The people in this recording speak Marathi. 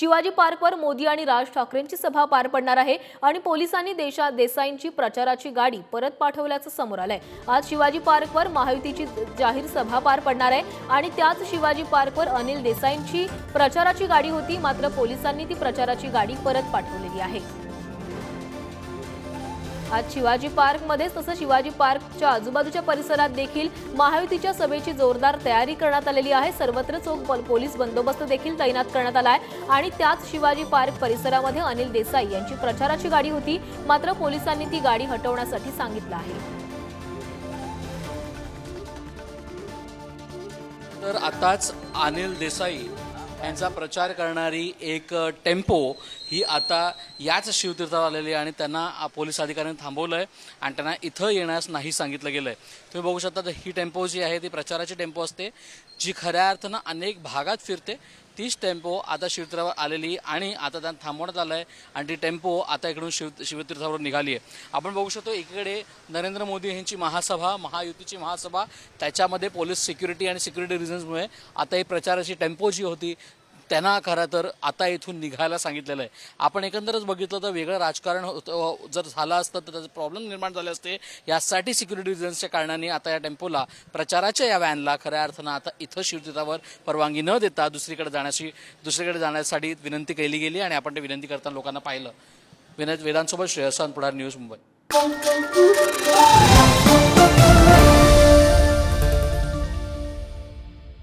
शिवाजी पार्कवर मोदी आणि राज ठाकरेंची सभा पार पडणार आहे आणि पोलिसांनी देशा देसाईंची प्रचाराची गाडी परत पाठवल्याचं समोर आलंय. आज शिवाजी पार्कवर महायुतीची जाहीर सभा पार पडणार आहे आणि त्याच शिवाजी पार्कवर अनिल देसाईंची प्रचाराची गाडी होती मात्र पोलिसांनी ती प्रचाराची गाडी परत पाठवलेली आहे. आज शिवाजी पार्कमध्ये तसं शिवाजी पार्कच्या आजूबाजूच्या परिसरात देखील महायुतीच्या सभेची जोरदार तयारी करण्यात आलेली आहे. सर्वत्र चोख पोलीस बंदोबस्त देखील तैनात करण्यात आला आहे आणि त्याच शिवाजी पार्क परिसरामध्ये अनिल देसाई यांची प्रचाराची गाडी होती. मात्र पोलिसांनी ती गाडी हटवण्यासाठी सांगितलं आहे. तर आताच अनिल देसाई यांचा प्रचार करणारी एक टेम्पो ही आता याच शिवतीर्थावर आलेली आहे आणि त्यांना पोलीस अधिकाऱ्यांनी थांबवलं आहे आणि त्यांना इथं येण्यास नाही सांगितलं गेलं आहे तुम्ही बघू शकता तर ही टेम्पो जी आहे ती प्रचाराची टेम्पो असते जी खऱ्या अर्थानं अनेक भागात फिरते. तीच टेम्पो आता शिवतीर्थावर आलेली आणि आता त्यांना थांबवण्यात आलं आहे आणि ती टेम्पो आता इकडून शिव शिवतीर्थावर निघाली आहे. आपण बघू शकतो एकीकडे नरेंद्र मोदी यांची महासभा महायुतीची महासभा त्याच्यामध्ये पोलीस सिक्युरिटी आणि सिक्युरिटी रिझन्समुळे आता ही प्रचाराची टेम्पो जी होती त्यांना खरं तर आता इथून निघायला सांगितलेलं आहे. आपण एकंदरच बघितलं तर वेगळं राजकारण होतं जर झालं असतं तर त्याचे प्रॉब्लेम निर्माण झाले असते. यासाठी सिक्युरिटी रिझन्सच्या कारणाने आता या टेम्पोला प्रचाराच्या या व्हॅनला खऱ्या अर्थानं आता इथं शिवतीर्थावर परवानगी न देता दुसरीकडे जाण्याची दुसरीकडे जाण्यासाठी विनंती केली गेली आणि आपण ते विनंती करताना लोकांना पाहिलं. विनंत वेदांसोबत श्रेयसान पुढार न्यूज मुंबई.